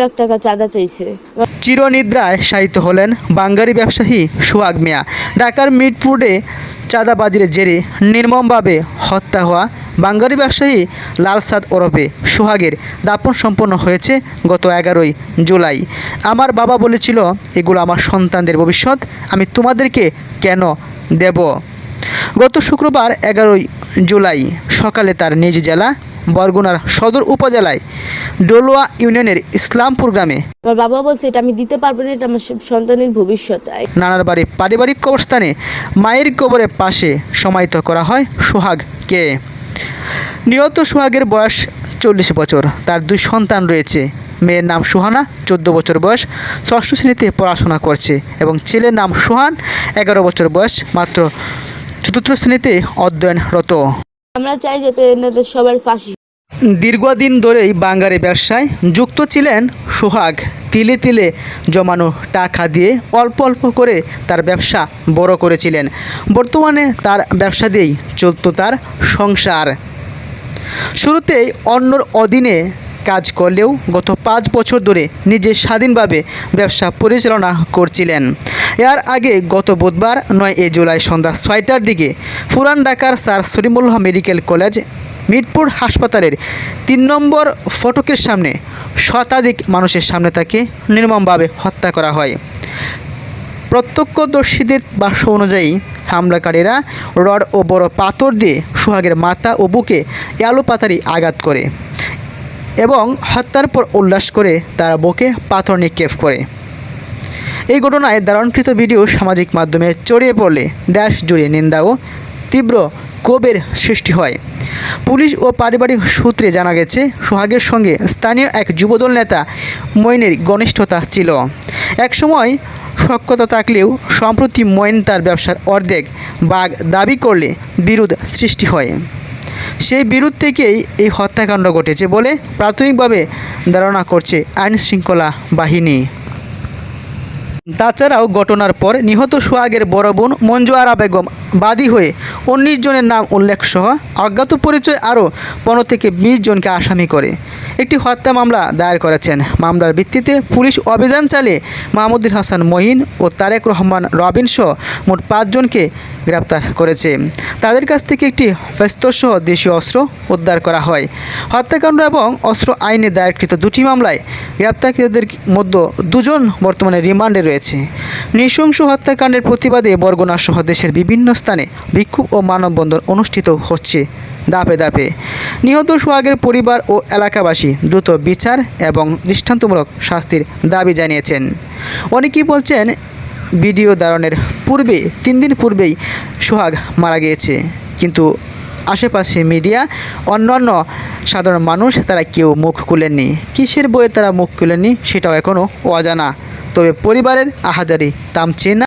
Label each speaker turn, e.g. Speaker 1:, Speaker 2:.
Speaker 1: লাখ টাকা চাঁদা চাইছে।
Speaker 2: চিরনিদ্রায় শায়িত হলেন বাঙ্গারি ব্যবসায়ী সোহাগ মিয়া। ঢাকার মিরপুরে চাঁদাবাজির জেরে নির্মমভাবে হত্যা হওয়া বাঙ্গারি ব্যবসায়ী লালসাদ ওরফে সোহাগের দাপন সম্পন্ন হয়েছে গত এগারোই জুলাই। আমার বাবা বলেছিল, এগুলো আমার সন্তানদের ভবিষ্যৎ, আমি তোমাদেরকে কেন দেব? গত শুক্রবার এগারোই জুলাই সকালে তার নিজ জেলা বরগুনার সদর উপজেলায় ডোলোয়া ইউনিয়নের ইসলামপুর গ্রামে।
Speaker 1: আমার বাবা বলছে এটা আমি দিতে পারব না এটা আমার সন্তানের ভবিষ্যৎ
Speaker 2: নানার বাড়ি পারিবারিক কবরস্থানে মায়ের কবরের পাশে সমাহিত করা হয় সোহাগকে। নিহত সোহাগের বয়স চল্লিশ বছর তার দুই সন্তান রয়েছে। মেয়ের নাম সুহানা চোদ্দ বছর বয়স ষষ্ঠ শ্রেণীতে পড়াশোনা করছে এবং ছেলের নাম সুহান এগারো বছর বয়স মাত্র চতুর্থ শ্রেণীতে অধ্যয়নরত।
Speaker 1: আমরা চাই যাতে এনাদের সবার ফাঁসি
Speaker 2: দীর্ঘদিন ধরেই বাঙ্গারি ব্যবসায় যুক্ত ছিলেন সোহাগ। তিলে তিলে জমানো টাকা দিয়ে অল্প অল্প করে তার ব্যবসা বড় করেছিলেন। বর্তমানে তার ব্যবসা দিয়েই চলত তার সংসার। শুরুতেই অন্যর অধীনে কাজ করলেও গত পাঁচ বছর ধরে নিজে স্বাধীনভাবে ব্যবসা পরিচালনা করছিলেন। এর আগে গত বুধবার নয় এ জুলাই সন্ধ্যা ছয়টার দিকে পুরান ঢাকার sir Salimullah medical college Mirpur হাসপাতালের তিন নম্বর ফটকের সামনে শতাধিক মানুষের সামনে তাকে নির্মমভাবে হত্যা করা হয়। প্রত্যক্ষদর্শীদের বাক্য অনুযায়ী হামলাকারীরা রড ও বড় পাথর দিয়ে সোহাগের মাথা ও বুকে পাতারি আঘাত করে এবং হত্যার পর উল্লাস করে তারা বুকে পাথর নিক্ষেপ করে। এই ঘটনায় দারণকৃত ভিডিও সামাজিক মাধ্যমে ছড়িয়ে পড়লে দেশ জুড়ে নিন্দা ও তীব্র ক্ষোভের সৃষ্টি হয়। পুলিশ ও পারিবারিক সূত্রে জানা গেছে, সোহাগের সঙ্গে স্থানীয় এক যুবদল নেতা মইনের ঘনিষ্ঠতা ছিল। একসময় সক্ষতা থাকলেও সম্প্রতি মইন তার ব্যবসার অর্ধেক বাঘ দাবি করলে বিরোধ সৃষ্টি হয়। সেই বিরোধ থেকেই এই হত্যাকাণ্ড ঘটেছে বলে প্রাথমিকভাবে ধারণা করছে আইন শৃঙ্খলা বাহিনী। তাছাড়াও ঘটনার পর নিহত সোহাগের বড় বোন মঞ্জু আরা বেগম বাদী হয়ে উনিশ জনের নাম উল্লেখ সহ অজ্ঞাত পরিচয় আরও পনেরো থেকে বিশ জনকে আসামি করে। একটি হত্যা মামলা দায়ের করেছেন। মামলার ভিত্তিতে পুলিশ অভিযান চালিয়ে মাহমুদুল হাসান মহিন ও তারেক রহমান রবিন সহ মোট পাঁচজনকে গ্রেপ্তার করেছে। তাদের কাছ থেকে একটি ফেস্তসহ দেশীয় অস্ত্র উদ্ধার করা হয়। হত্যাকাণ্ড এবং অস্ত্র আইনে দায়েরকৃত দুটি মামলায় গ্রেপ্তারকৃতদের মধ্যে দুজন বর্তমানে রিমান্ডে রয়েছে। নৃশংস হত্যাকাণ্ডের প্রতিবাদে বরগুনা সহ দেশের বিভিন্ন স্থানে বিক্ষোভ ও মানববন্ধন অনুষ্ঠিত হচ্ছে দাপে দাপে নিহত সোহাগের পরিবার ও এলাকাবাসী দ্রুত বিচার এবং দৃষ্টান্তমূলক শাস্তির দাবি জানিয়েছেন। অনেকেই বলছেন, ভিডিও ধারণের পূর্বে, তিন দিন পূর্বেই সোহাগ মারা গিয়েছে। কিন্তু আশেপাশে মিডিয়া, অন্যান্য সাধারণ মানুষ, তারা কেউ মুখ খুলেননি। কিসের বইয়ে তারা মুখ খুলেননি, সেটাও এখনও অজানা। তবে পরিবারের আহাজারি তামছে না